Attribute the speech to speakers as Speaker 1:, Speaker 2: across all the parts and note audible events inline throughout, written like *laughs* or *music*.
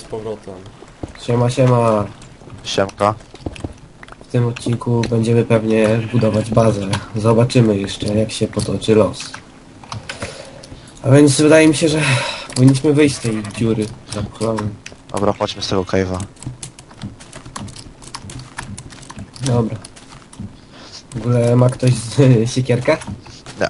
Speaker 1: Z powrotem.
Speaker 2: Siema, siema.
Speaker 3: Siemka.
Speaker 2: W tym odcinku będziemy pewnie budować bazę. Zobaczymy jeszcze, jak się potoczy los. A więc wydaje mi się, że powinniśmy wyjść z tej dziury zamklonej.
Speaker 3: Dobra, chodźmy z tego cave'a.
Speaker 2: Dobra. W ogóle ma ktoś z, *laughs* siekierkę?
Speaker 1: Nie.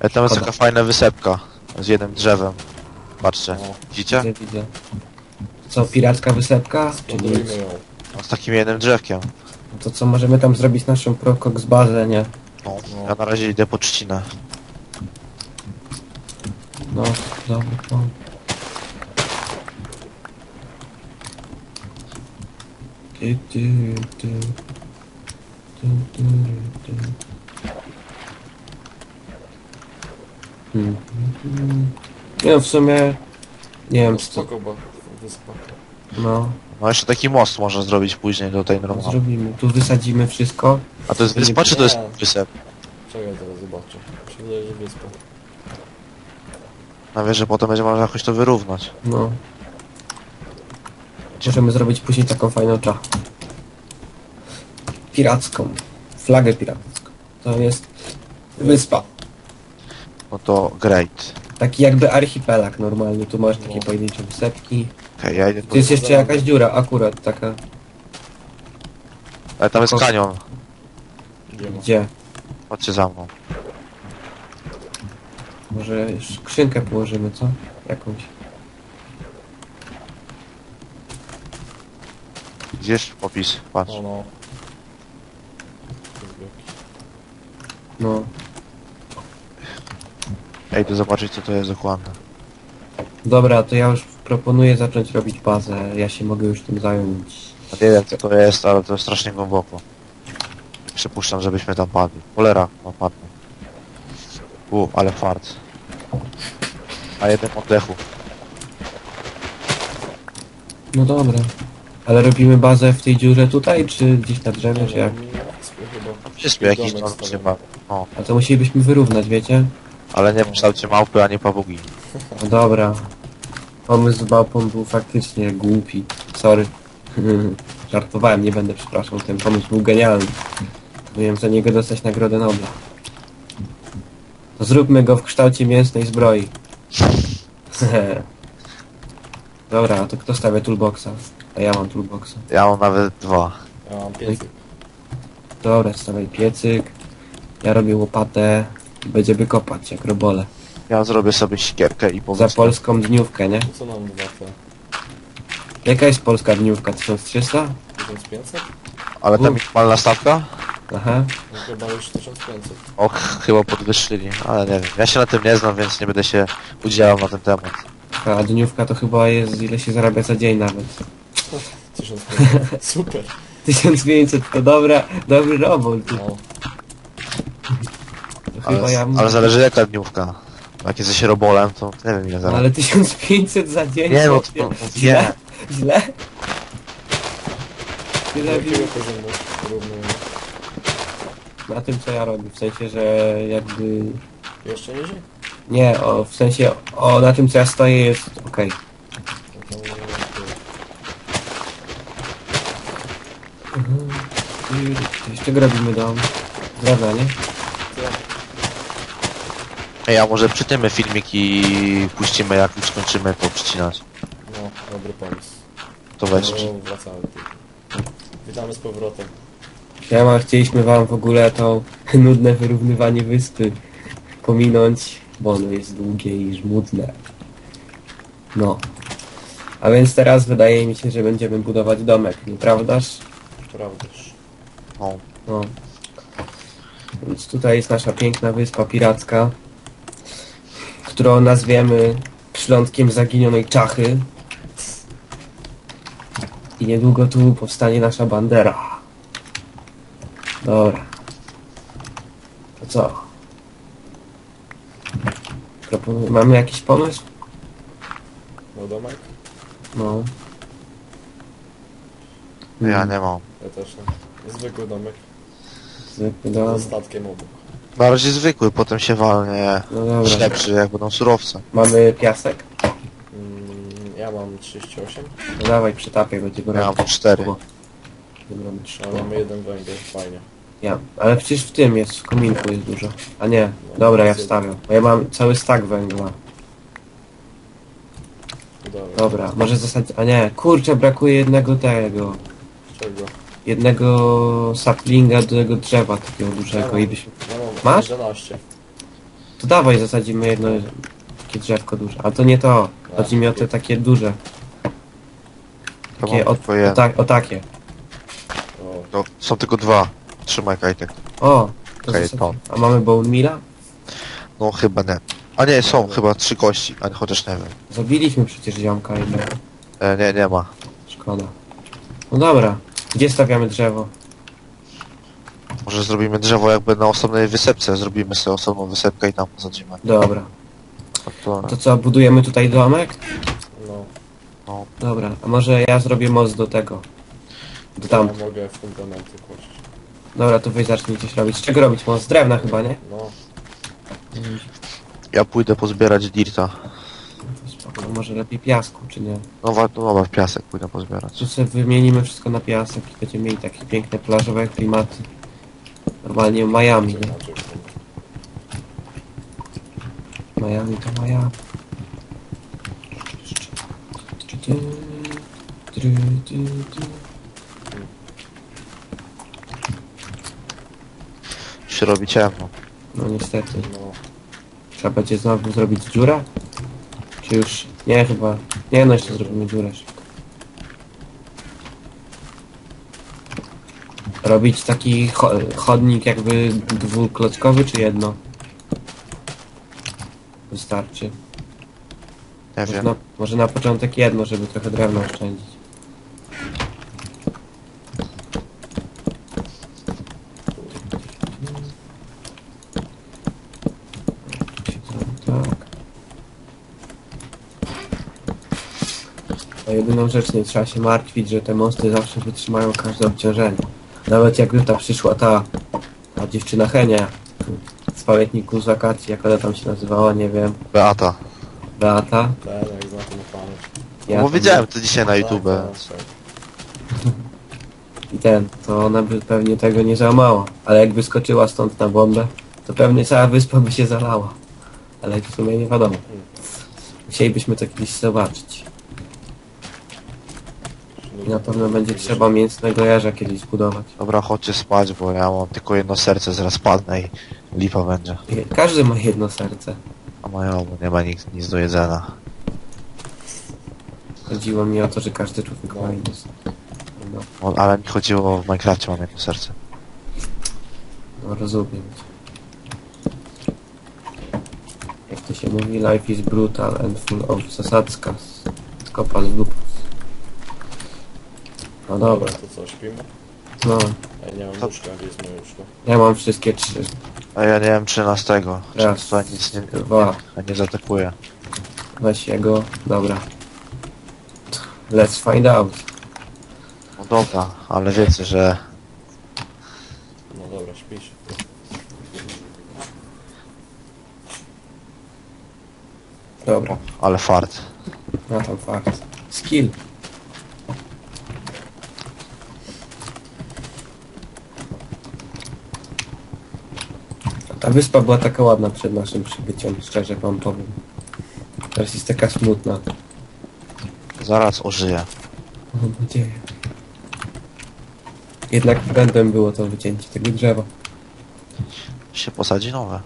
Speaker 3: E, tam jest
Speaker 2: Szkoda.
Speaker 3: taka fajna wysepka z jednym drzewem. Patrzcie,
Speaker 1: No,
Speaker 3: widzicie?
Speaker 2: Widzę, widzę. Co, piracka wysepka? Czy nic?
Speaker 1: budujmy ją.
Speaker 3: No, z takim jednym drzewkiem.
Speaker 2: No To co, możemy tam zrobić naszą procox bazę, nie?
Speaker 3: No,
Speaker 1: No.
Speaker 3: ja na razie idę po trzcinę.
Speaker 2: No, dobry plan. Ty, ty, ty. Ty, ty, ty. Hmm. Nie w sumie... Nie wiem, co...
Speaker 1: spoko, bo wyspa.
Speaker 2: No,
Speaker 3: No jeszcze taki most można zrobić później do tej normalnej.
Speaker 2: zrobimy. Tu wysadzimy wszystko.
Speaker 3: A to jest wyspa czy to jest wysep?
Speaker 1: Czekaj, teraz zobaczę. Wydaje, że wyspa.
Speaker 3: No wiesz, że potem będzie można jakoś to wyrównać.
Speaker 2: No. Możemy zrobić później taką fajną cza. Piracką. Flagę piracką. To jest wyspa.
Speaker 3: No to great.
Speaker 2: Taki jakby archipelag normalnie. Tu masz takie
Speaker 1: No.
Speaker 2: pojedyncze wysepki.
Speaker 3: Okej, ja idę
Speaker 2: Tu jest jeszcze jakaś dziura, akurat taka.
Speaker 3: Ale tam jest kanion.
Speaker 1: Nie ma.
Speaker 2: Gdzie?
Speaker 3: Chodźcie za mną.
Speaker 2: Może skrzynkę położymy, co? Jakąś.
Speaker 3: Gdzieś opis, patrz.
Speaker 1: No, no. To jest wielki.
Speaker 2: No.
Speaker 3: Ja idę zobaczyć co to jest dokładnie.
Speaker 2: Dobra, to ja już proponuję zacząć robić bazę. Ja się mogę już tym zająć.
Speaker 3: No Nie wiem co to jest, ale to jest strasznie głęboko. Przypuszczam, żebyśmy tam padli. Cholera, no padnę. U, ale fart. Na jednym oddechu.
Speaker 2: No dobra. Ale robimy bazę w tej dziurze tutaj, czy gdzieś na drzewie, czy jak?
Speaker 3: Wszystko jakiś
Speaker 1: Domek
Speaker 3: tam
Speaker 1: stawiamy.
Speaker 3: chyba. No,
Speaker 2: A to musielibyśmy wyrównać, wiecie?
Speaker 3: Ale nie w kształcie małpy, ani papugi.
Speaker 2: No dobra. Pomysł z małpą był faktycznie głupi. Sorry. *laughs* Żartowałem, nie będę przepraszał. Ten pomysł był genialny. Powinien za niego dostać Nagrodę Nobla. To zróbmy go w kształcie mięsnej zbroi. *laughs* Dobra, a to kto stawia toolboxa? A ja mam toolboxa.
Speaker 3: Ja mam nawet dwa.
Speaker 1: Ja mam piecyk.
Speaker 2: Dobra, stawiaj piecyk. Ja robię łopatę. Będziemy kopać jak robole.
Speaker 3: Ja zrobię sobie sikierkę i
Speaker 2: Za
Speaker 3: powiem.
Speaker 2: polską dniówkę, nie?
Speaker 1: Co nam dwa te?
Speaker 2: Jaka jest polska dniówka? 1300?
Speaker 1: 1500?
Speaker 3: Ale ta
Speaker 2: U.
Speaker 3: minimalna stawka?
Speaker 2: Aha.
Speaker 1: No chyba już 1500.
Speaker 3: Och, chyba podwyższyli, ale nie wiem. Ja się na tym nie znam, więc nie będę się udzielał na ten temat.
Speaker 2: A dniówka to chyba jest ile się zarabia za dzień nawet. *laughs*
Speaker 1: 1500. Super. *laughs*
Speaker 2: 1500 to dobra, dobry robot.
Speaker 1: No.
Speaker 2: Chyba
Speaker 3: Ale,
Speaker 2: ja
Speaker 3: ale zależy jaka dniówka. Jak jesteś robolem, to nie wiem ile
Speaker 2: No,
Speaker 3: zaraz.
Speaker 2: ale 1500 za dzień?
Speaker 3: Nie, no
Speaker 2: chłopie.
Speaker 3: to,
Speaker 2: Źle?
Speaker 3: nie.
Speaker 2: Źle?
Speaker 1: Do
Speaker 2: Tyle
Speaker 1: jakiego
Speaker 2: widzę
Speaker 1: poziomu porównuję?
Speaker 2: na tym co ja robię, w sensie, że jakby...
Speaker 1: Jeszcze niżej?
Speaker 2: Nie, o, w sensie, o, na tym co ja stoję jest okej.
Speaker 1: No
Speaker 2: czego robimy dom? Zdrawia, nie?
Speaker 3: Ej, a może przytymy filmik i puścimy jak już skończymy to przycinać.
Speaker 1: No, dobry pomysł.
Speaker 3: To weź.
Speaker 1: No, wracamy. Witamy z powrotem.
Speaker 2: Siema, chcieliśmy wam w ogóle to *laughs* nudne wyrównywanie wyspy pominąć, bo ono jest długie i żmudne. No. A więc teraz wydaje mi się, że będziemy budować domek, nieprawdaż?
Speaker 1: Prawdaż.
Speaker 3: No.
Speaker 2: No. Więc tutaj jest nasza piękna wyspa piracka, którą nazwiemy przylądkiem zaginionej czachy. I niedługo tu powstanie nasza bandera. Dobra. To co? Proponuję. Mamy jakiś pomysł?
Speaker 1: No domek?
Speaker 2: No.
Speaker 3: Ja nie mam.
Speaker 1: Ja też nie. Zwykły domek.
Speaker 2: Zwykły dom.
Speaker 1: Ze statkiem obok.
Speaker 3: Na razie zwykły, potem się walnie
Speaker 2: No dobra.
Speaker 3: lepszy jak będą surowce.
Speaker 2: Mamy piasek?
Speaker 1: Mm, Ja mam 38,
Speaker 2: No dawaj, przytapiaj, będzie go
Speaker 3: Ja
Speaker 2: robić.
Speaker 3: mam cztery.
Speaker 2: Robić.
Speaker 1: ale mamy jeden węgiel, fajnie.
Speaker 2: Ja, ale przecież w tym jest, w kominku jest dużo. A nie, dobra, ja wstawiam. Bo ja mam cały stack węgla.
Speaker 1: Dobra.
Speaker 2: Dobra, może zasadzić... A nie, kurczę, brakuje jednego tego.
Speaker 1: Czego?
Speaker 2: Jednego saplinga do tego drzewa takiego dużego i byśmy...
Speaker 1: Ja mam
Speaker 2: Masz?
Speaker 1: 11.
Speaker 2: To dawaj, zasadzimy jedno takie drzewko duże. A to nie to. Chodzi mi o te takie duże.
Speaker 3: To
Speaker 2: Takie
Speaker 3: mam
Speaker 2: o, o, tak, o takie.
Speaker 1: O,
Speaker 3: No, są tylko dwa. Trzymaj kajtek.
Speaker 2: O, to
Speaker 3: Okej, to.
Speaker 2: A mamy bone mila?
Speaker 3: No chyba nie. A nie, są chyba trzy kości, a chociaż nie wiem.
Speaker 2: Zabiliśmy przecież ziomka jednego.
Speaker 3: E, nie, nie ma.
Speaker 2: Szkoda. No dobra. Gdzie stawiamy drzewo?
Speaker 3: Może zrobimy drzewo jakby na osobnej wysepce. Zrobimy sobie osobną wysepkę i tam posadzimy.
Speaker 2: Dobra.
Speaker 3: To,
Speaker 2: To co, budujemy tutaj domek?
Speaker 1: no.
Speaker 3: no,
Speaker 2: Dobra. A może ja zrobię most do tego? Do tam.
Speaker 1: Ja mogę fundamenty kłaść.
Speaker 2: Dobra, to wy zacznij coś robić. Z czego robić most? Z drewna chyba, nie?
Speaker 1: No,
Speaker 3: ja pójdę pozbierać dirta.
Speaker 2: To spoko. Może lepiej piasku, czy nie?
Speaker 3: No, wa- no dobra, w piasek pójdę pozbierać.
Speaker 2: Tu sobie wymienimy wszystko na piasek i będziemy mieli takie piękne plażowe klimaty. Normalnie Miami, nie? Miami to Miami.
Speaker 3: Się robi ciemno.
Speaker 2: No niestety.
Speaker 1: No,
Speaker 2: Trzeba będzie znowu zrobić dziurę? Czy już... Nie, chyba... Nie, no jeszcze zrobimy dziurę Robić taki cho chodnik jakby dwuklockowy, czy jedno? Wystarczy.
Speaker 3: Nie
Speaker 2: Może
Speaker 3: wiem.
Speaker 2: na, może na początek jedno, żeby trochę drewna oszczędzić. Tak. A jedyną rzecz nie trzeba się martwić, że te mosty zawsze wytrzymają każde obciążenie. Nawet jak już ta przyszła ta, ta dziewczyna Henia z pamiętniku z wakacji, jak ona tam się nazywała, nie wiem,
Speaker 3: Beata.
Speaker 2: Beata.
Speaker 1: jak zna pamięć.
Speaker 3: Ja bo
Speaker 2: tam-
Speaker 3: widziałem to dzisiaj na YouTube.
Speaker 1: Tak, tak, tak.
Speaker 2: I ten, to ona by pewnie tego nie załamała. Ale jakby skoczyła stąd na bombę, to pewnie cała wyspa by się zalała. Ale w sumie nie wiadomo. Musielibyśmy to kiedyś zobaczyć. I na pewno będzie trzeba mięsnego jarza kiedyś zbudować.
Speaker 3: Dobra, chodźcie spać, bo ja mam tylko jedno serce, zaraz padnę i lipa będzie.
Speaker 2: Każdy ma jedno serce.
Speaker 3: A moja, bo nie ma nic, nic do jedzenia.
Speaker 2: Chodziło mi o to, że każdy człowiek ma jedno serce. No,
Speaker 3: No, ale mi chodziło w Minecrafcie mam jedno serce.
Speaker 2: no rozumiem cię. Jak to się mówi, life is brutal and full of zasadzkas. Kopa z. No dobra,
Speaker 1: Dobra, to co, śpimy?
Speaker 2: no.
Speaker 1: Ja nie mam
Speaker 3: To-
Speaker 1: łóżka, gdzie jest moje łóżko?
Speaker 2: Ja mam wszystkie trzy.
Speaker 3: A ja nie wiem 13.
Speaker 2: Raz,
Speaker 3: Często nic nie,
Speaker 2: dwa.
Speaker 3: nie, nie zaatakuje.
Speaker 2: Weź jego. Dobra. Let's find out.
Speaker 3: No dobra, ale wiecie, że
Speaker 1: No dobra, śpisz.
Speaker 2: Dobra.
Speaker 3: ale fart.
Speaker 2: Na tam fakt. Skill. Ta wyspa była taka ładna przed naszym przybyciem, szczerze wam powiem. Teraz jest taka smutna.
Speaker 3: Zaraz ożyje.
Speaker 2: Mam nadzieję. Jednak błędem było to wycięcie tego drzewa.
Speaker 3: Się posadzi nowe.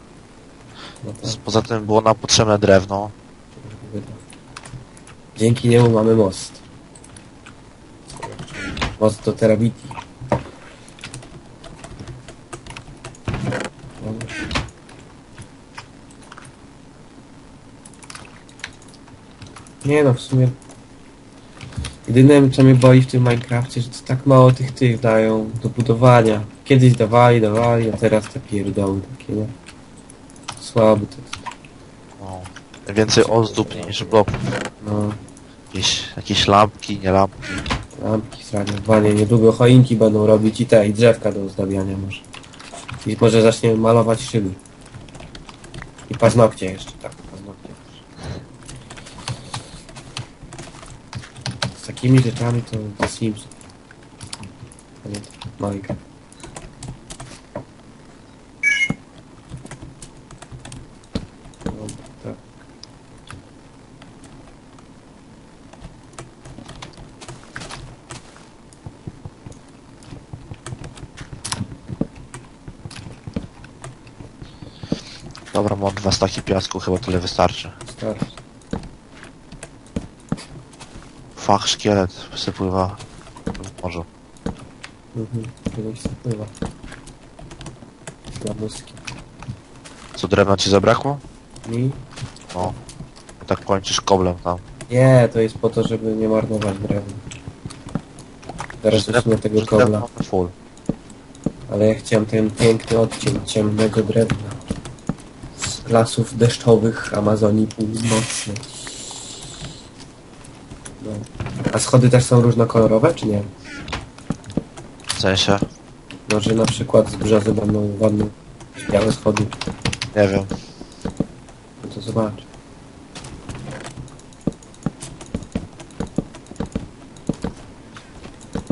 Speaker 2: No to
Speaker 3: Poza tym było nam potrzebne drewno.
Speaker 2: wyda. Dzięki niemu mamy most. Most do Terabiti. Dobra. Nie no, w sumie... Jedyne, co mnie boli w tym Minecrafcie, że to tak mało tych tych dają do budowania. Kiedyś dawali, dawali, a teraz te pierdoły takie, nie? Słaby to jest.
Speaker 3: No. Więcej ozdób niż bloków.
Speaker 2: No,
Speaker 3: Jakieś, jakieś lampki, nie lampki.
Speaker 2: lampki zraniowanie. Niedługo choinki będą robić i te, i drzewka do ozdabiania może. I może zaczniemy malować szyby. I paznokcie jeszcze, tak, paznokcie. Takimi rzeczami to The Sims. Tak.
Speaker 3: Dobra, mam dwa staki piasku, chyba tyle wystarczy.
Speaker 2: Starszy.
Speaker 3: Fach, szkielet wypływa w morzu.
Speaker 2: Mhm. Kiedyś zapływa. Slabuski.
Speaker 3: Co, drewna ci zabrakło?
Speaker 2: Mi?
Speaker 3: No. Tak kończysz koblem tam.
Speaker 2: Nie, to jest po to, żeby nie marnować drewna. Teraz
Speaker 3: Przecież
Speaker 2: zacznę tego
Speaker 3: drewno
Speaker 2: kobla.
Speaker 3: mamy Full.
Speaker 2: Ale ja chciałem ten piękny odcień ciemnego drewna. Z lasów deszczowych Amazonii Północnej. No. A schody też są różnokolorowe, czy nie?
Speaker 3: W sensie?
Speaker 2: Może na przykład z brzozy będą ładne białe schody.
Speaker 3: Nie wiem.
Speaker 2: No to zobacz.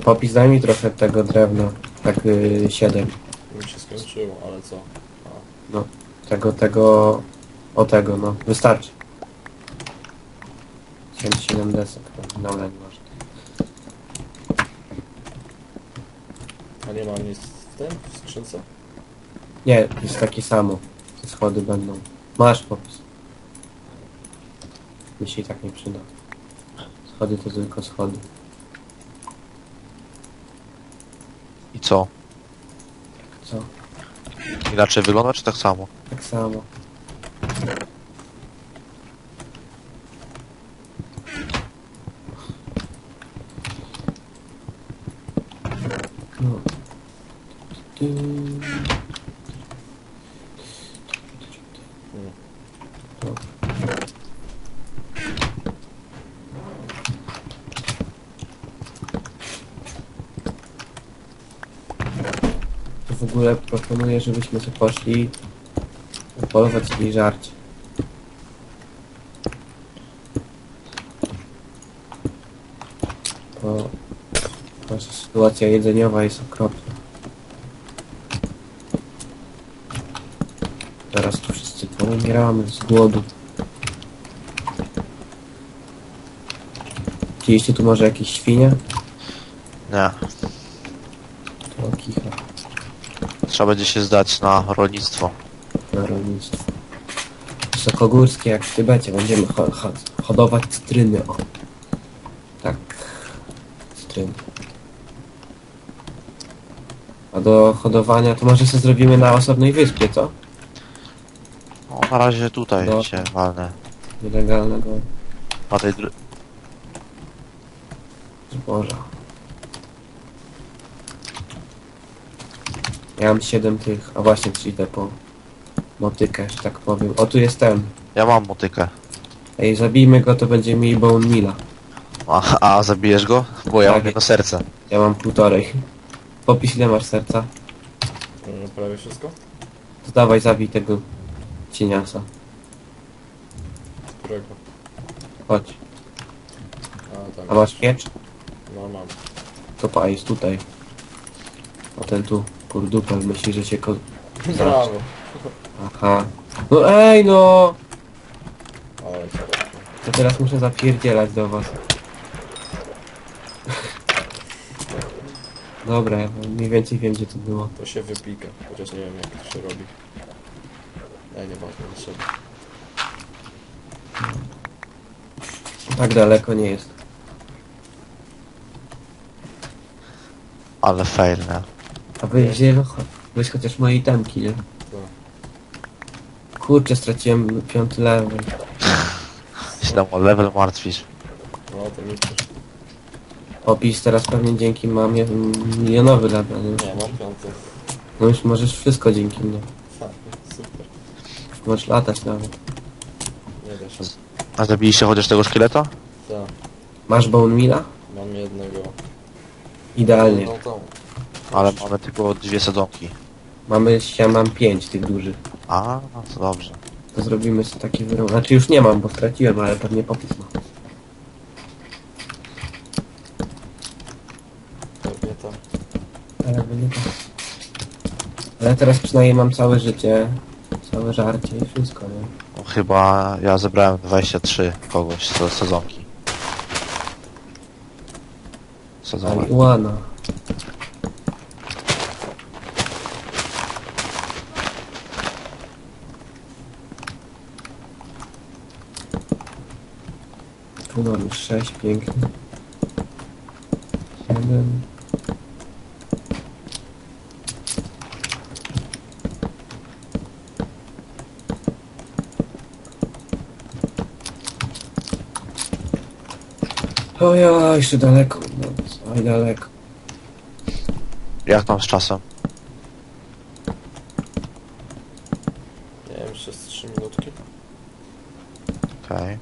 Speaker 2: Popis daj mi trochę tego drewna. Tak y, 7.
Speaker 1: Mi się skończyło, ale co? A,
Speaker 2: Tego, tego... O tego, no. Wystarczy. 7 desek. No, no, masz.
Speaker 1: a nie mam nic w tym? W skrzynce?
Speaker 2: Nie, jest takie samo. Te schody będą. Masz popis. Mi się i tak nie przyda. Schody to tylko schody.
Speaker 3: I co?
Speaker 2: Co?
Speaker 3: Inaczej wygląda, czy tak samo?
Speaker 2: Tak samo. W ogóle proponuję, żebyśmy sobie poszli polować jakieś żarcie. Bo nasza sytuacja jedzeniowa jest okropna. Teraz tu wszyscy poumieramy z głodu. Widzieliście tu może jakieś świnie?
Speaker 3: Nie.
Speaker 2: To kicha
Speaker 3: Trzeba będzie się zdać na rolnictwo.
Speaker 2: na rolnictwo. Wysokogórskie jak w Tybecie. Będziemy ho ho hodować cytryny. O. Tak. Cytryny. A do hodowania to może sobie zrobimy na osobnej wyspie, co?
Speaker 3: No, na razie tutaj
Speaker 2: No.
Speaker 3: się walnę.
Speaker 2: Nielegalnego
Speaker 3: Na tej dr-
Speaker 2: zboża. Ja mam 7 tych, a właśnie idę po motykę, że tak powiem. O, tu jest ten.
Speaker 3: Ja mam motykę.
Speaker 2: Ej, zabijmy go, to będzie mi bone mila.
Speaker 3: A, a zabijesz go? Bo ja
Speaker 2: Tak.
Speaker 3: mam jedno serce.
Speaker 2: Ja mam półtorej. Popisz ile masz serca.
Speaker 1: Mm, Prawie wszystko?
Speaker 2: To dawaj, zabij tego cieniasa.
Speaker 1: Którego?
Speaker 2: Chodź.
Speaker 1: A, tak.
Speaker 2: A masz miecz?
Speaker 1: No mam.
Speaker 2: To pa, jest tutaj. A ten tu, kurdupel, myśli, że cię ko...
Speaker 1: Brawo.
Speaker 2: Aha. No ej no! To teraz muszę zapierdzielać do was. Dobra, ja mniej więcej wiem gdzie to było.
Speaker 1: To się wypika, chociaż nie wiem jak to się robi. Ej, nie ważne, nie trzeba.
Speaker 2: Tak daleko nie jest.
Speaker 3: Ale fail, nie?
Speaker 2: A wy gdzie weź chociaż moje itemki, nie?
Speaker 1: To.
Speaker 2: Kurczę, straciłem piąty level.
Speaker 3: Się tam o level martwisz.
Speaker 1: No to mi też.
Speaker 2: Opis teraz pewnie dzięki mamie mm, milionowy level, nie?
Speaker 1: Nie, mam piąty.
Speaker 2: No już możesz wszystko dzięki mnie.
Speaker 1: Ha, super.
Speaker 2: Możesz latać nawet.
Speaker 1: Nie da się.
Speaker 3: A zabiliście chociaż tego szkieleta?
Speaker 1: Tak,
Speaker 2: Masz bone mila?
Speaker 1: mam jednego.
Speaker 2: Idealnie.
Speaker 1: No to.
Speaker 3: Ale mamy tylko dwie sadzonki.
Speaker 2: Mamy, ja mam pięć tych dużych.
Speaker 3: A, no to dobrze.
Speaker 2: To zrobimy sobie taki wyrąb. Znaczy już nie mam, bo straciłem, ale pewnie popis ma. To. Ale. Tak. Ale teraz przynajmniej mam całe życie, całe żarcie i wszystko, nie?
Speaker 3: No, chyba ja zebrałem 23 kogoś z
Speaker 2: sadzonki. Sadzonki. Już sześć, pięknie. Siedem. O ja, jeszcze daleko. No, oj, daleko.
Speaker 3: Jak tam z czasem?
Speaker 1: Nie wiem, jeszcze z 3 minutki.
Speaker 3: Okej.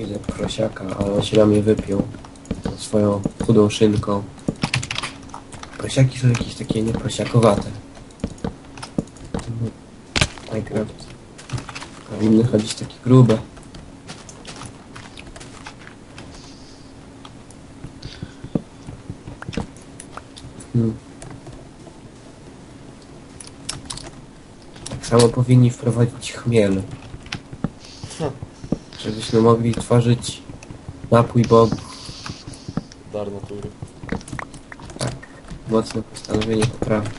Speaker 2: Widzę mnie wypiął. Ze swoją chudą szynką. Prosiaki są jakieś takie nieprosiakowate. Minecraft. Powinny chodzić takie grube. Hmm. Tak samo powinni wprowadzić chmiel. Żebyśmy mogli tworzyć napój Bob.
Speaker 1: Dar natury.
Speaker 2: Mocne postanowienie poprawy.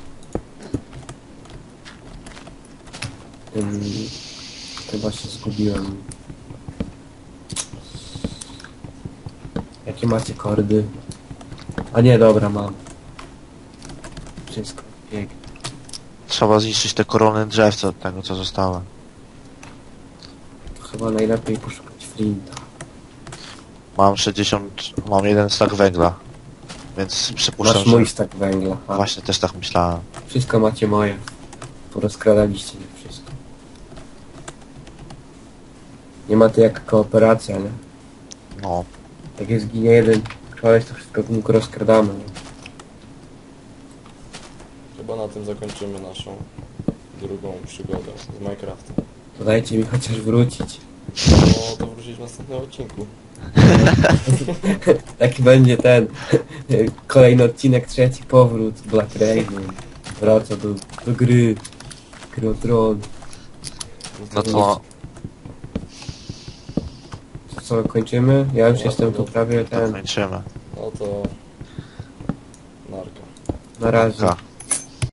Speaker 2: Ym, chyba się zgubiłem. Jakie macie kordy? A nie, dobra, mam. Wszystko, pięknie.
Speaker 3: Trzeba zniszczyć te korony drzew, co, tego co zostało.
Speaker 2: To chyba najlepiej poszukać flinta.
Speaker 3: Mam 60, mam jeden stack węgla. Więc przypuszczam,
Speaker 2: Masz
Speaker 3: że
Speaker 2: mój stak węgla. A,
Speaker 3: właśnie też tak myślałem.
Speaker 2: Wszystko macie moje. Porozkradaliście mi wszystko. Nie ma to jak kooperacja, nie?
Speaker 3: No,
Speaker 2: Jak jest ginie jeden koleś, to wszystko mógł rozkradamy. Nie?
Speaker 1: Chyba na tym zakończymy naszą drugą przygodę z Minecraftem.
Speaker 2: To dajcie mi chociaż wrócić.
Speaker 1: No to wrócić w następnym odcinku. *laughs*
Speaker 2: Taki będzie ten kolejny odcinek, trzeci powrót Black Raven. Wraca do, do gry. Gry o tron.
Speaker 3: no to
Speaker 2: To co, kończymy? Ja już
Speaker 1: No,
Speaker 2: jestem
Speaker 1: to
Speaker 2: tu prawie ten.
Speaker 3: kończymy.
Speaker 1: No to... Narka.
Speaker 2: Na razie.
Speaker 3: Ka.